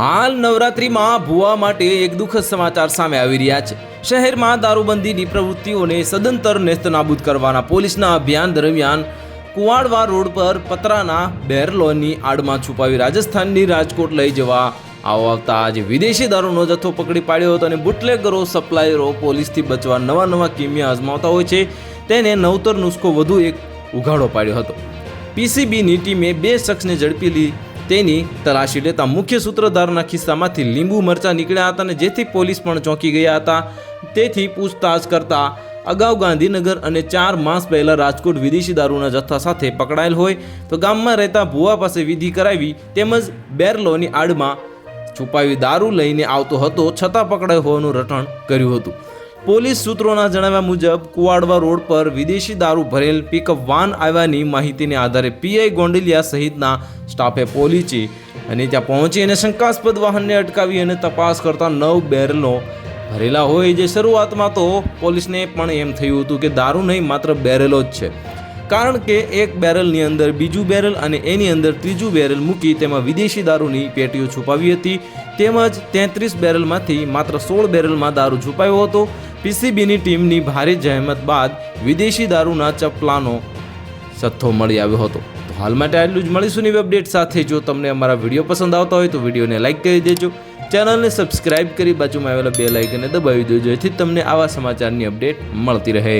હાલ નવરાત્રિમાં ભૂવા માટે એક દુઃખદ સમાચાર સામે આવી રહ્યા છે. શહેરમાં દારૂબંધીની પ્રવૃત્તિઓને સદંતર નેસ્તનાબૂદ કરવાના પોલીસના અભિયાન દરમિયાન કુવાડવા રોડ પર પતરાના બેરલોની આડમાં છુપાવી રાજસ્થાનની રાજકોટ લઈ જવા આવતા આજે વિદેશી દારૂનો જથ્થો પકડી પાડ્યો હતો અને બુટલેગરો સપ્લાયરો પોલીસથી બચવા નવા નવા કિમિયા અજમાવતા હોય છે. તેને નવતર નુસ્ખો વધુ એક ઉઘાડો પાડ્યો હતો. પીસીબીની ટીમે બે શખ્સને ઝડપી લી તેની તલાશી લેતા મુખ્ય સૂત્રધારના ખિસ્સામાંથી લીંબુ મરચા નીકળ્યા હતા અને જેથી પોલીસ પણ ચોંકી ગયા હતા. તેથી પૂછતાછ કરતા અગાઉ ગાંધીનગર અને ચાર માસ પહેલા રાજકોટ વિદેશી દારૂના જથ્થા સાથે પકડાયેલ હોય તો ગામમાં રહેતા ભુવા પાસે વિધિ કરાવી તેમજ બેરલોની આડમાં છુપાવી દારૂ લઈને આવતો હતો છતાં પકડાયો હોવાનું રટણ કર્યું હતું. પોલીસ સૂત્રોના જણાવ્યા મુજબ, કુવાડવા રોડ પર વિદેશી દારૂ ભરેલ પિકઅપ વાન આવ્યાની માહિતીને આધારે પીઆઈ ગોંડલિયા સહિતના સ્ટાફે પહોંચી અને ત્યાં પહોંચી અને શંકાસ્પદ વાહનને અટકાવી અને તપાસ કરતા નવ બેરલો ભરેલા હોય જે શરૂઆતમાં તો પોલીસને પણ એમ થયું હતું કે દારૂ નહીં, માત્ર બેરેલો જ છે. કારણ કે એક બેરલની અંદર બીજું બેરલ અને એની અંદર ત્રીજું બેરલ મૂકી તેમાં વિદેશી દારૂની પેટીઓ છુપાવી હતી. તેમજ તેત્રીસ બેરલમાંથી માત્ર સોળ બેરલમાં દારૂ છુપાયો હતો. પીસીબીની ટીમની ભારે જહેમત બાદ વિદેશી દારૂના ચપલાનો જથ્થો મળી આવ્યો હતો. તો હાલ માટે આટલું જ. મળીશું નવી અપડેટ સાથે. જો તમને અમારા વીડિયો પસંદ આવતા હોય તો વિડીયોને લાઇક કરી દેજો. ચેનલને સબસ્ક્રાઇબ કરી બાજુમાં આવેલા બે લાઇકને દબાવી દેજો. જેથી તમને આવા સમાચારની અપડેટ મળતી રહે.